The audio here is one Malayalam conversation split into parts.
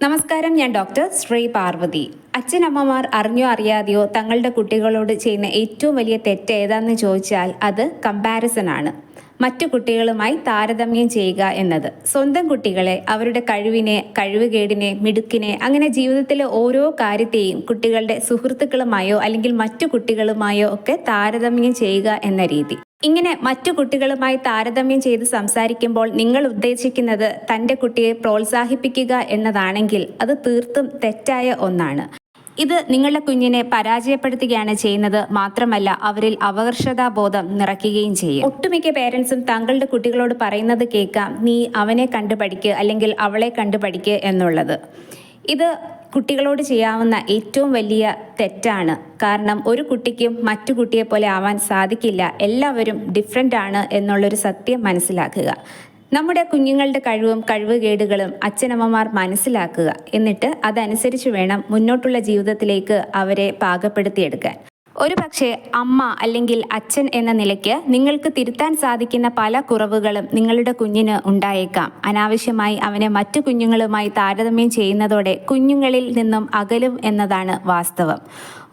നമസ്കാരം ഞാൻ ഡോക്ടർ ശ്രീ പാർവതി. അച്ഛനമ്മമാർ അറിഞ്ഞോ അറിയാതെയോ തങ്ങളുടെ കുട്ടികളോട് ചെയ്യുന്ന ഏറ്റവും വലിയ തെറ്റ് ഏതാണെന്ന് ചോദിച്ചാൽ അത് കമ്പാരിസൺ ആണ് മറ്റു കുട്ടികളുമായി താരതമ്യം ചെയ്യുക എന്നത്. സ്വന്തം കുട്ടികളെ അവരുടെ കഴിവിനെ കഴിവുകേടിനെ മിടുക്കിനെ അങ്ങനെ ജീവിതത്തിലെ ഓരോ കാര്യത്തെയും കുട്ടികളുടെ സുഹൃത്തുക്കളുമായോ അല്ലെങ്കിൽ മറ്റു കുട്ടികളുമായോ ഒക്കെ താരതമ്യം ചെയ്യുക എന്ന രീതി. ഇങ്ങനെ മറ്റു കുട്ടികളുമായി താരതമ്യം ചെയ്ത് സംസാരിക്കുമ്പോൾ നിങ്ങൾ ഉദ്ദേശിക്കുന്നത് തന്റെ കുട്ടിയെ പ്രോത്സാഹിപ്പിക്കുക എന്നതാണെങ്കിൽ അത് തീർത്തും തെറ്റായ ഒന്നാണ്. ഇത് നിങ്ങളുടെ കുഞ്ഞിനെ പരാജയപ്പെടുത്തുകയാണ് ചെയ്യുന്നത് മാത്രമല്ല അവരിൽ അപകർഷതാബോധം നിറയ്ക്കുകയും ചെയ്യും. ഒട്ടുമിക്ക പേരൻസും തങ്ങളുടെ കുട്ടികളോട് പറയുന്നത് കേൾക്കാം നീ അവനെ കണ്ടുപഠിക്ക് അല്ലെങ്കിൽ അവളെ കണ്ടുപഠിക്ക് എന്നുള്ളത്. ഇത് കുട്ടികളോട് ചെയ്യാവുന്ന ഏറ്റവും വലിയ തെറ്റാണ്. കാരണം ഒരു കുട്ടിക്കും മറ്റു കുട്ടിയെ പോലെ ആവാൻ സാധിക്കില്ല. എല്ലാവരും ഡിഫറെന്റ് ആണ് എന്നുള്ളൊരു സത്യം മനസ്സിലാക്കുക. നമ്മുടെ കുഞ്ഞുങ്ങളുടെ കഴിവും കഴിവുകേടുകളും അച്ഛനമ്മമാർ മനസ്സിലാക്കുക. എന്നിട്ട് അതനുസരിച്ച് വേണം മുന്നോട്ടുള്ള ജീവിതത്തിലേക്ക് അവരെ പാകപ്പെടുത്തിയെടുക്കാൻ. ഒരു പക്ഷേ അമ്മ അല്ലെങ്കിൽ അച്ഛൻ എന്ന നിലയ്ക്ക് നിങ്ങൾക്ക് തിരുത്താൻ സാധിക്കുന്ന പല കുറവുകളും നിങ്ങളുടെ കുഞ്ഞിന് ഉണ്ടായേക്കാം. അനാവശ്യമായി അവനെ മറ്റു കുഞ്ഞുങ്ങളുമായി താരതമ്യം ചെയ്യുന്നതോടെ കുഞ്ഞുങ്ങളിൽ നിന്നും അകലും എന്നതാണ് വാസ്തവം.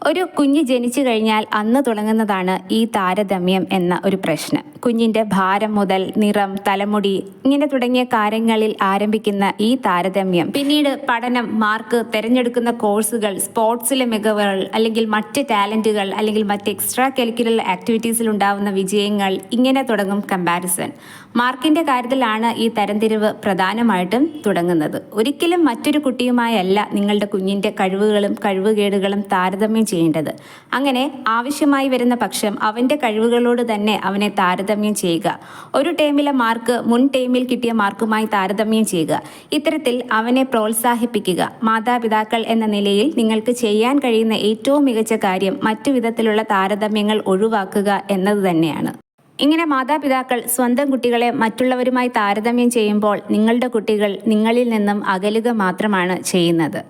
ഒരു കുഞ്ഞ് ജനിച്ചു കഴിഞ്ഞാൽ അന്ന് തുടങ്ങുന്നതാണ് ഈ താരതമ്യം എന്ന ഒരു പ്രശ്നം. കുഞ്ഞിന്റെ ഭാരം മുതൽ നിറം തലമുടി ഇങ്ങനെ തുടങ്ങിയ കാര്യങ്ങളിൽ ആരംഭിക്കുന്ന ഈ താരതമ്യം. പിന്നീട് പഠനം മാർക്ക് തിരഞ്ഞെടുക്കുന്ന കോഴ്സുകൾ സ്പോർട്സിലെ മികവുകൾ അല്ലെങ്കിൽ മറ്റ് ടാലന്റുകൾ അല്ലെങ്കിൽ മറ്റ് എക്സ്ട്രാ കരിക്കുലർ ആക്ടിവിറ്റീസിൽ ഉണ്ടാവുന്ന വിജയങ്ങൾ ഇങ്ങനെ തുടങ്ങും കമ്പാരിസൺ മാർക്കിന്റെ കാര്യത്തിലാണ് ഈ തരംതിരിവ് പ്രധാനമായിട്ടും തുടങ്ങുന്നത്. ഒരിക്കലും മറ്റൊരു കുട്ടിയുമായല്ല നിങ്ങളുടെ കുഞ്ഞിന്റെ കഴിവുകളും കഴിവുകേടുകളും താരതമ്യം ചെയ്യേണ്ടത്. അങ്ങനെ ആവശ്യമായി വരുന്ന പക്ഷം അവന്റെ കഴിവുകളോട് തന്നെ അവനെ താരതമ്യം ചെയ്യുക. ഒരു ടേമിലെ മാർക്ക് മുൻ ടേമിൽ കിട്ടിയ മാർക്കുമായി താരതമ്യം ചെയ്യുക. ഇത്തരത്തിൽ അവനെ പ്രോത്സാഹിപ്പിക്കുക. മാതാപിതാക്കൾ എന്ന നിലയിൽ നിങ്ങൾക്ക് ചെയ്യാൻ കഴിയുന്ന ഏറ്റവും മികച്ച കാര്യം മറ്റു വിധത്തിലുള്ള താരതമ്യങ്ങൾ ഒഴിവാക്കുക എന്നത് തന്നെയാണ്. ഇങ്ങനെ മാതാപിതാക്കൾ സ്വന്തം കുട്ടികളെ മറ്റുള്ളവരുമായി താരതമ്യം ചെയ്യുമ്പോൾ നിങ്ങളുടെ കുട്ടികൾ നിങ്ങളിൽ നിന്നും അകലുക മാത്രമാണ് ചെയ്യുന്നത്.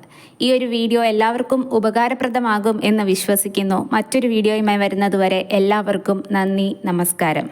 ഈ ഒരു വീഡിയോ എല്ലാവർക്കും ഉപകാരപ്രദമാകും എന്ന് വിശ്വസിക്കുന്നു. മറ്റൊരു വീഡിയോയുമായി വരുന്നതുവരെ എല്ലാവർക്കും നന്ദി നമസ്കാരം.